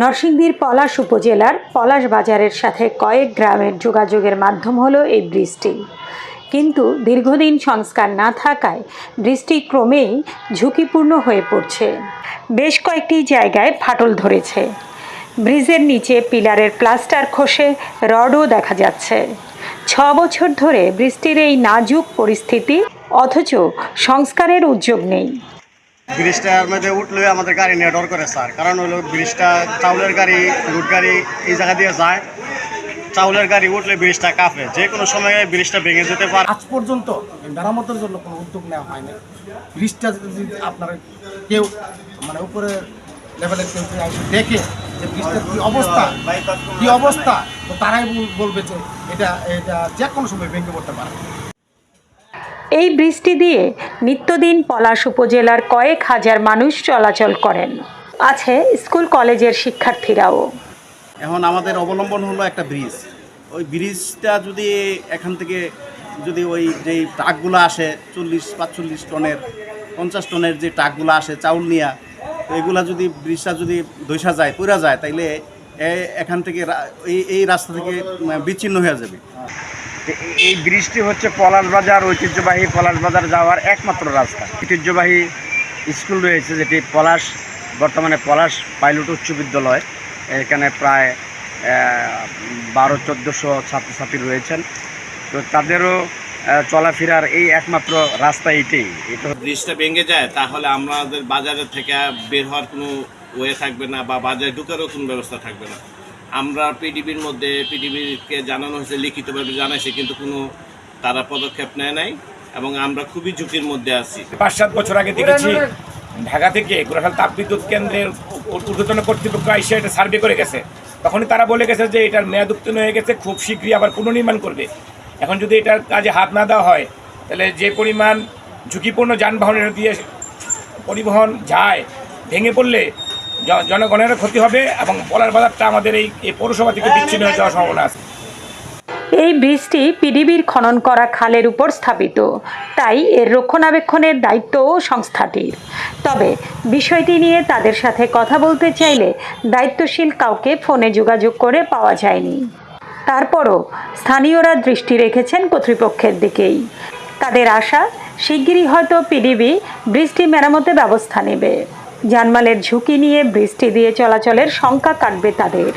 নরসিংদীর পলাশ উপজেলার পলাশ বাজারের সাথে কয়েক গ্রামের যোগাযোগের মাধ্যম হলো এই বৃষ্টি। কিন্তু দীর্ঘদিন সংস্কার না থাকায় বৃষ্টি ক্রমেই ঝুঁকিপূর্ণ হয়ে পড়ছে। বেশ কয়েকটি জায়গায় ফাটল ধরেছে। ব্রিজের নিচে পিলারের প্লাস্টার খসে রডও দেখা যাচ্ছে। ছ বছর ধরে বৃষ্টির এই নাজুক পরিস্থিতি, অথচ সংস্কারের উদ্যোগ নেই। ব্রিজটার মধ্যে উঠলে আমাদের গাড়ি নিয়ে ডর করে স্যার। কারণ হলো ব্রিজটা, চাউলের গাড়ি, রুট গাড়ি এই জায়গা দিয়ে যায়। চাউলের গাড়ি উঠলে ব্রিজটা কাঁপে। যে কোনো সময়ে ব্রিজটা ভেঙে যেতে পারে। আজ পর্যন্ত মেরামতের জন্য কোনো উদ্যোগ নেওয়া হয়নি ব্রিজটা যদি আপনার কেউ মানে উপরে লেভেলের কেউ দেখে যে ব্রিজটার কী অবস্থা কী অবস্থা, তো তারাই বলবে যে এটা এটা যে কোনো সময় ভেঙে পড়তে পারে। এই বৃষ্টি দিয়ে নিত্যদিন পলাশ উপজেলার কয়েক হাজার মানুষ চলাচল করেন। আছে স্কুল কলেজের শিক্ষার্থীরাও। এখন আমাদের অবলম্বন হলো একটা ব্রিজ। ওই ব্রিজটা যদি এখান থেকে যদি ওই যেই ট্রাকগুলো আসে, চল্লিশ, পাঁচচল্লিশ টনের, পঞ্চাশ টনের যে ট্রাকগুলো আসে, চাউল নিয়া তো এগুলা যদি ব্রিজটা যদি দৈসা যায় পুরা যায়, তাইলে এখান থেকে এই রাস্তা থেকে বিচ্ছিন্ন হয়ে যাবে। এই ব্রিজটি হচ্ছে পলাশ বাজার, ঐতিহ্যবাহী পলাশ বাজার যাওয়ার একমাত্র রাস্তা। ঐতিহ্যবাহী স্কুল রয়েছে যেটি পলাশ, বর্তমানে পলাশ পাইলট উচ্চ বিদ্যালয়। এখানে প্রায় বারো, চোদ্দোশো ছাত্রছাত্রী রয়েছেন। তো তাদেরও চলাফেরার এই একমাত্র রাস্তা এটাই। এটা ব্রিজটা ভেঙে যায়, তাহলে আমাদের বাজারের থেকে বের হওয়ার কোনো ওয়ে থাকবে না বা বাজারে ঢুকারও কোনো ব্যবস্থা থাকবে না। আমরা পিডিবির মধ্যে পিডিবিকে জানানো হয়েছে, লিখিতভাবে জানাইছে, কিন্তু কোনো তারা পদক্ষেপ নেয় নাই এবং আমরা খুবই ঝুঁকির মধ্যে আছি। পাঁচ সাত বছর আগে দেখেছি, ঢাকা থেকে গোরাখাল তাপবিদ্যুৎ কেন্দ্রের উ- ঊর্ধ্বতন কর্তৃপক্ষ এসে এটা সার্ভে করে গেছে। তখনই তারা বলে গেছে যে এটার মেয়াদ উত্তীর্ণ হয়ে গেছে, খুব শীঘ্রই আবার পুনর্নির্মাণ করবে। এখন যদি এটার কাজে হাত না দেওয়া হয়, তাহলে যে পরিমাণ ঝুঁকিপূর্ণ যানবাহনের দিয়ে পরিবহন যায়, ভেঙে পড়লে জ- জনগণেরও ক্ষতি হবে এবং বলার বাজারটা আমাদের এই পৌরসভা থেকে বিচ্ছিন্ন হয়ে যাওয়ার সম্ভাবনা আছে। এই ব্রিজটি পিডিবির খনন করা খালের উপর স্থাপিত। তাই এর রক্ষণাবেক্ষণের দায়িত্বও সংস্থাটির। তবে বিষয়টি নিয়ে তাদের সাথে কথা বলতে চাইলে দায়িত্বশীল কাউকে ফোনে যোগাযোগ করে পাওয়া যায়নি। তারপরও স্থানীয়রা দৃষ্টি রেখেছেন কর্তৃপক্ষের দিকেই। তাদের আশা, শিগগিরই হয়তো পিডিবি বৃষ্টি মেরামতে ব্যবস্থা নেবে। জানমালের ঝুঁকি নিয়ে বৃষ্টি দিয়ে চলাচলের শঙ্কা কাটবে তাদের।